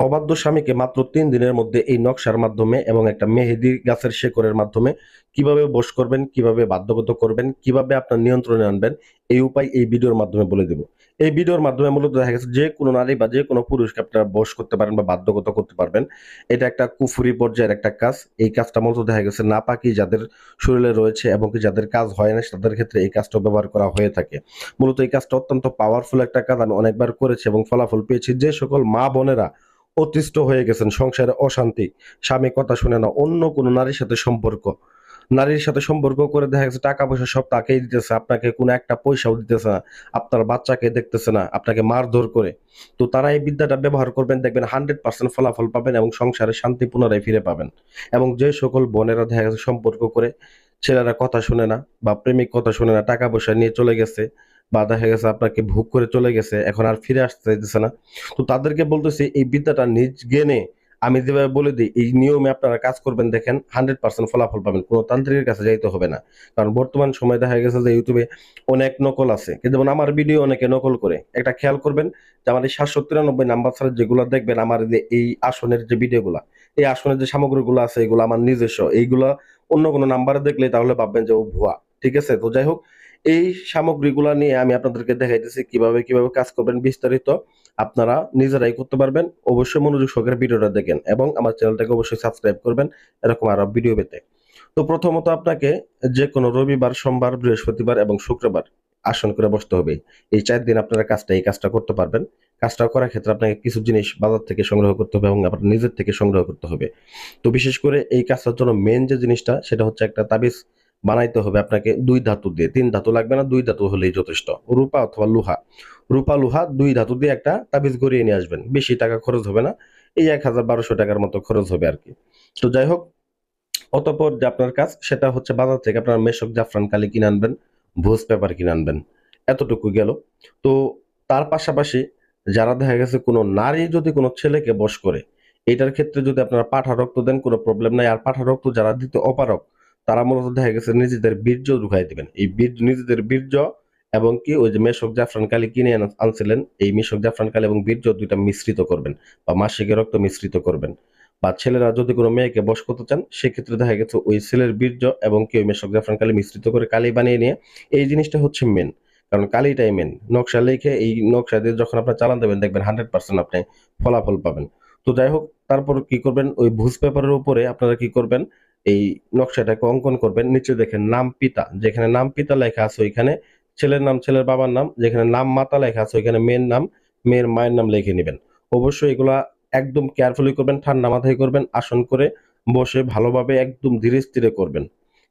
অবাধ্য স্বামীকে মাত্র তিন দিনের মধ্যে এই নকশার মাধ্যমে এবং একটা মেহেদি গাছের শেকড়ের মাধ্যমে কীভাবে বশ করবেন, কীভাবে বাধ্যগত করবেন, কীভাবে আপনার নিয়ন্ত্রণে আনবেন, এই উপায় এই ভিডিওর মাধ্যমে বলে দেব। এই ভিডিওর মাধ্যমে মূলত দেখা গেছে যে কোনো নারী বা যে কোনো পুরুষকে আপনারা বশ করতে পারেন বা বাধ্যগত করতে পারবেন। এটা একটা কুফুরি পর্যায়ের একটা কাজ। এই কাজটা মূলত দেখা গেছে না নাপাকি যাদের শরীরে রয়েছে এবং কি যাদের কাজ হয় না, তাদের ক্ষেত্রে এই কাজটা ব্যবহার করা হয়ে থাকে। মূলত এই কাজটা অত্যন্ত পাওয়ারফুল একটা কাজ। আমি অনেকবার করেছি এবং ফলাফল পেয়েছি। যে সকল মা বোনেরা অতিষ্ঠ হয়ে গেছেন, সংসারে অশান্তি। স্বামী কথা শুনে না, অন্য কোনো নারীর সাথে সম্পর্ক। নারীর সাথে সম্পর্ক করে দেখা গেছে টাকা পয়সা সব তাকেই দিতেছে, আপনাকে কোনো একটা পয়সাও দিতেছে না, আপনার বাচ্চাকে দেখতেছে না, আপনাকে মারধর করে। তো তারা এই বিদ্যাটা ব্যবহার করবেন, দেখবেন হান্ড্রেড পার্সেন্ট ফলাফল পাবেন এবং সংসারে শান্তি পুনরায় ফিরে পাবেন। এবং যে সকল বোনেরা দেখা গেছে সম্পর্ক করে, ছেলেরা কথা শুনে না বা প্রেমিক কথা শুনে না, টাকা পয়সা নিয়ে চলে গেছে বা দেখা গেছে, আপনাকে ভোগ করে চলে গেছে, এখন আর ফিরে আসতে চাইতেছে না। তো তাদেরকে বলতেছি, এই বিদ্যাটা নিজ জ্ঞানে আমি যেভাবে বলে দিই, এই নিয়মে আপনারা কাজ করবেন, দেখেন হান্ড্রেড পার্সেন্ট ফলাফল পাবেন, কোনো তান্ত্রিকের কাছে যাইতে হবে না। কারণ বর্তমান সময় দেখা গেছে যে ইউটিউবে অনেক নকল আছে। যেমন আমার ভিডিও অনেকে নকল করে। একটা খেয়াল করবেন যে আমার এই সাতশো তিরানব্বই নাম্বার ছাড়া যেগুলো দেখবেন, আমার যে এই আসনের যে ভিডিওগুলা, এই আসনের যে সামগ্রীগুলো আছে, এগুলো আমার নিজস্ব। এইগুলা অন্য কোনো নাম্বারে দেখলে তাহলে ভাববেন যে ও ভুয়া। ঠিক আছে? তো যাই হোক এই সামগ্রীগুলা নিয়ে আমি আপনাদেরকে দেখাইতেছি কীভাবে কীভাবে কাজ করবেন বিস্তারিত। আপনারা নিজেরাই করতে পারবেন। অবশ্যই মনোযোগ সহকারে ভিডিওটা দেখেন এবং আমার চ্যানেলটাকে অবশ্যই সাবস্ক্রাইব করবেন এরকম আরও ভিডিও পেতে। তো প্রথমত আপনাকে যে কোনো রবিবার, সোমবার, বৃহস্পতিবার এবং শুক্রবার আসন করে বসতে হবে। এই চার দিন আপনারা কাজটা, এই কাজটা করতে পারবেন। কাজটা করার ক্ষেত্রে আপনাকে কিছু জিনিস বাজার থেকে সংগ্রহ করতে হবে এবং আপনার নিজের থেকে সংগ্রহ করতে হবে। তো বিশেষ করে এই কাজটার জন্য মেন যে জিনিসটা, সেটা হচ্ছে একটা তাবিজ। বানাইতে হবে আপনাকে দুই ধাতু দিয়ে। তিন ধাতু লাগবে না, দুই ধাতু হলেই যথেষ্ট। রূপা অথবা লোহা। রূপা, লোহা, দুই ধাতু দিয়ে একটা তাবিজ গড়িয়ে নিয়ে আসবেন। বেশি টাকা খরচ হবে না, এই এক হাজার বারোশো টাকার মতো খরচ হবে আর কি। তো যাই হোক, অতপর যে আপনার কাজ, সেটা হচ্ছে বাজার থেকে আপনার মেশক জাফরান কালি কিনে আনবেন, ভোজ পেপার কিনে আনবেন। এতটুকু গেল। তো তার পাশাপাশি যারা দেখা গেছে কোনো নারী যদি কোনো ছেলেকে বশ করে, এটার ক্ষেত্রে যদি আপনারা পাঠা রক্ত দেন, কোনো প্রবলেম নাই। আর পাঠা রক্ত যারা দিতে অপারক তারা মূলত দেখা গেছে নিজেদের বীর্য ঢুকাই দিবেন। এই বীর্য নিজেদের বীর্য এবং কি ওই যে মেশক জাফরান কালি কিনে আন- আনছিলেন, এই মেশক জাফরান কালি এবং বীর্য দুইটা মিশ্রিত করবেন বা মাসিকের রক্ত মিশ্রিত করবেন। বা ছেলেরা যদি কোনো মেয়েকে বস করতে চান, সেক্ষেত্রে দেখা গেছে ওই ছেলের বীর্য এবং কি ওই মেশক জাফরান কালি মিশ্রিত করে কালি বানিয়ে নিয়ে এই জিনিসটা হচ্ছে মেন কারণ কালিটাই মেন নকশা লিখে এই নকশা দিয়ে যখন আপনার চালান দেবেন, দেখবেন হান্ড্রেড পার্সেন্ট আপনি ফলাফল পাবেন। তো যাই হোক, তারপর কি করবেন? ওই ভুজ পেপারের উপরে আপনারা কি করবেন? এই নকশাটাকে অঙ্কন করবেন। নিচে দেখেন নাম পিতা, যেখানে নাম পিতা লেখা আছে ওইখানে। ছেলের নাম, ছেলের বাবার নাম, যেখানে নাম মাতা লেখা আছে ওইখানে মেয়ের নাম, মেয়ের মায়ের নাম লিখে নেবেন। অবশ্যই এগুলা একদম কেয়ারফুলি করবেন, ঠান্ডা মাথায় করবেন, আসন করে বসে ভালোভাবে একদম ধীরে স্থিরে করবেন।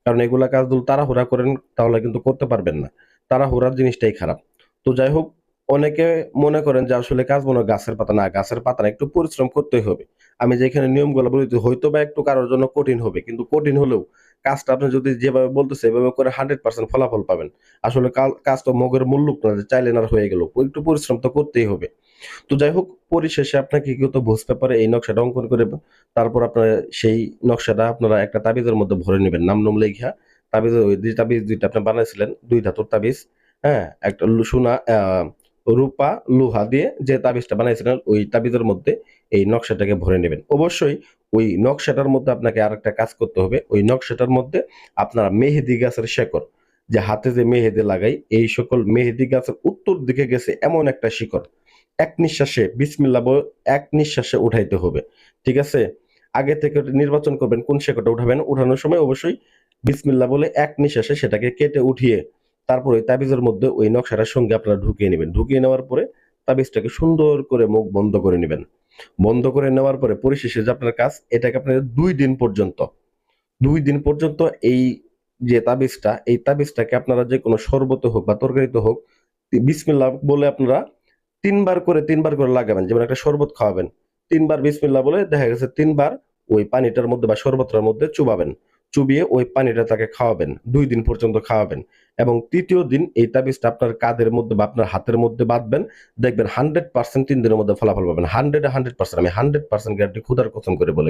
কারণ এগুলা কাজ যদি তাড়াহুড়া করেন, তাহলে কিন্তু করতে পারবেন না। তাড়াহুড়ার জিনিসটাই খারাপ। তো যাই হোক, অনেকে মনে করেন যে আসলে কাজ মনে গাছের পাতা না, গাছের পাতা একটু পরিশ্রম করতেই হবে। আমি যেখানে নিয়মগুলো বলি হয়তো বা একটু কারোর জন্য কঠিন হবে, কিন্তু কঠিন হলেও কাজটা আপনি যদি যেভাবে বলতেছে, এভাবে করে হান্ড্রেড পার্সেন্ট ফলাফল পাবেন। আসলে কাজ তো মগের মুল্লুক না চাইলেন আর হয়ে গেল, একটু পরিশ্রম তো করতেই হবে। তো যাই হোক, পরিশেষে আপনাকে কি তো ভোজ পেপারে এই নকশাটা অঙ্কন করে তারপর আপনার সেই নকশাটা আপনারা একটা তাবিজের মধ্যে ভরে নেবেন। নাম নাম লেখা তাবিজের ওই তাবিজ দুইটা আপনি বানাইছিলেন দুই ধাতুর তাবিজ হ্যাঁ একটা সোনা রূপা লোহা দিয়ে যে তাবিজটা বানাইছিলেন, ওই তাবিজের মধ্যে এই নকশাটাকে ভরে নেবেন। অবশ্যই ওই নকশাটার মধ্যে আপনাকে আর একটা কাজ করতে হবে। ওই নকশাটার মধ্যে আপনারা মেহেদি গাছের শেকড়, যে হাতে যে মেহেদি লাগাই, এই সকল মেহেদি গাছের উত্তর দিকে গেছে এমন একটা শিকড়। এক নিঃশ্বাসে বিসমিল্লা বলে এক নিঃশ্বাসে উঠাইতে হবে। ঠিক আছে? আগে থেকে নির্বাচন করবেন, কোন শেকড়টা উঠাবেন, উঠানোর সময় অবশ্যই বিসমিল্লা বলে এক নিঃশ্বাসে সেটাকে কেটে উঠিয়ে তারপর ওই তাবিজের মধ্যে ওই নকশাটার সঙ্গে আপনারা ঢুকিয়ে নেবেন। ঢুকিয়ে নেওয়ার পরে তাবিজটাকে সুন্দর করে মুখ বন্ধ করে নেবেন। বন্ধ করে নেওয়ার পরে পরিশেষে যে আপনার কাজ, এটাকে আপনার দুই দিন পর্যন্ত, দুই দিন পর্যন্ত এই যে তাবিজটা, এই তাবিজটাকে আপনারা যে কোনো শরবত হোক বা তরকারিতে হোক বিসমিল্লা বলে আপনারা তিনবার করে তিনবার করে লাগাবেন। যেমন একটা শরবত খাওয়াবেন, তিনবার বিসমিল্লা বলে দেখা গেছে তিনবার ওই পানিটার মধ্যে বা শরবতটার মধ্যে চুবাবেন। চুবিয়ে ওই পানিটা তাকে খাওয়াবেন, দুই দিন পর্যন্ত খাওয়াবেন। এবং তৃতীয় দিন এই তাবিজটা আপনার কাদের মধ্যে বা আপনার হাতের মধ্যে বাঁধবেন, দেখবেন হান্ড্রেড পার্সেন্ট তিন দিনের মধ্যে ফলাফল পাবেন। হান্ড্রেড হান্ড্রেড পার্সেন্ট আমি হান্ড্রেড পার্সেন্ট গ্যারান্টি ক্ষুদার কথম করে বলে